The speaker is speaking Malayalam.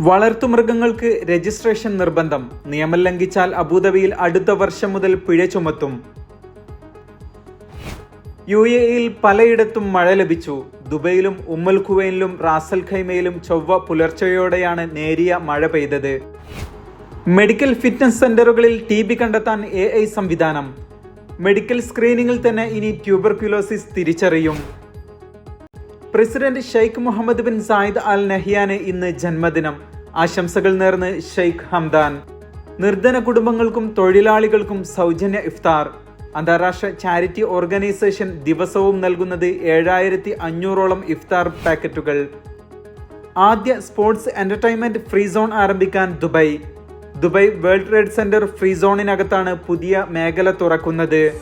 വളർത്തുമൃഗങ്ങൾക്ക് രജിസ്ട്രേഷൻ നിർബന്ധം. നിയമം ലംഘിച്ചാൽ അബുദാബിയിൽ അടുത്ത വർഷം മുതൽ പിഴ ചുമത്തും. യു എ ഇയിൽ പലയിടത്തും മഴ ലഭിച്ചു. ദുബൈയിലും ഉമ്മൽ ഖുവൈനിലും റാസൽ ഖൈമയിലും ചൊവ്വ പുലർച്ചെയോടെയാണ് നേരിയ മഴ പെയ്തത്. മെഡിക്കൽ ഫിറ്റ്നസ് സെന്ററുകളിൽ ടി ബി കണ്ടെത്താൻ എ ഐ സംവിധാനം. മെഡിക്കൽ സ്ക്രീനിങ്ങിൽ തന്നെ ഇനി ട്യൂബർക്യുലോസിസ് തിരിച്ചറിയും. President Sheikh Mohamed bin Zayed Al നഹിയാന് ഇന്ന് ജന്മദിനം. ആശംസകൾ നേർന്ന് ഷെയ്ഖ് ഹംദാൻ. നിർധന കുടുംബങ്ങൾക്കും തൊഴിലാളികൾക്കും സൗജന്യ ഇഫ്താർ. അന്താരാഷ്ട്ര ചാരിറ്റി ഓർഗനൈസേഷൻ ദിവസവും നൽകുന്നത് ഏഴായിരത്തി അഞ്ഞൂറോളം ഇഫ്താർ പാക്കറ്റുകൾ. ആദ്യ സ്പോർട്സ് എന്റർടൈൻമെന്റ് ഫ്രീ സോൺ ആരംഭിക്കാൻ Dubai. Dubai world trade centre free സോണിനകത്താണ് പുതിയ മേഖല തുറക്കുന്നത്.